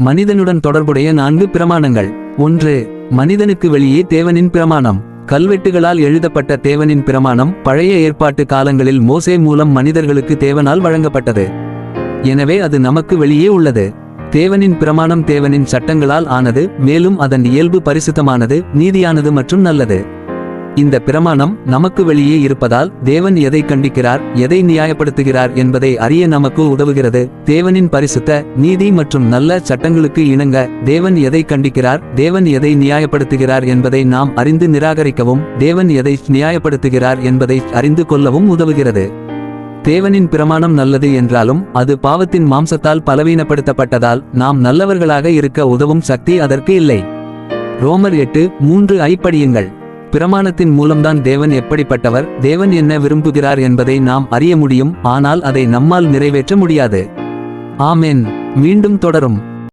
மனிதனுடன் தொடர்புடைய நான்கு பிரமாணங்கள். ஒன்று மனிதனுக்கு வெளியே தேவனின் பிரமாணம். கல்வெட்டுகளால் எழுதப்பட்ட தேவனின் பிரமாணம் பழைய ஏற்பாட்டு காலங்களில் மோசே மூலம் மனிதர்களுக்கு தேவனால் வழங்கப்பட்டது. எனவே அது நமக்கு வெளியே உள்ளது. தேவனின் பிரமாணம் தேவனின் சட்டங்களால் ஆனது மேலும் அதன் இயல்பு பரிசுத்தமானது நீதியானது மற்றும் நல்லது. இந்த பிரமாணம் நமக்கு வெளியே இருப்பதால் தேவன் எதை கண்டிக்கிறார் எதை நியாயப்படுத்துகிறார் என்பதை அறிய நமக்கு உதவுகிறது. தேவனின் பரிசுத்த நீதி மற்றும் நல்ல சட்டங்களுக்கு இணங்க தேவன் எதை கண்டிக்கிறார் தேவன் எதை நியாயப்படுத்துகிறார் என்பதை நாம் அறிந்து நிராகரிக்கவும் தேவன் எதை நியாயப்படுத்துகிறார் என்பதை அறிந்து கொள்ளவும் உதவுகிறது. தேவனின் பிரமாணம் நல்லது என்றாலும் அது பாவத்தின் மாம்சத்தால் பலவீனப்படுத்தப்பட்டதால் நாம் நல்லவர்களாக இருக்க உதவும் சக்தி அதற்கு இல்லை. ரோமர் எட்டு மூன்று ஐப்படியுங்கள். பிரமாணத்தின் மூலம்தான் தேவன் எப்படிப்பட்டவர் தேவன் என்ன விரும்புகிறார் என்பதை நாம் அறிய முடியும் ஆனால் அதை நம்மால் நிறைவேற்ற முடியாது. ஆமேன். மீண்டும் தொடரும்.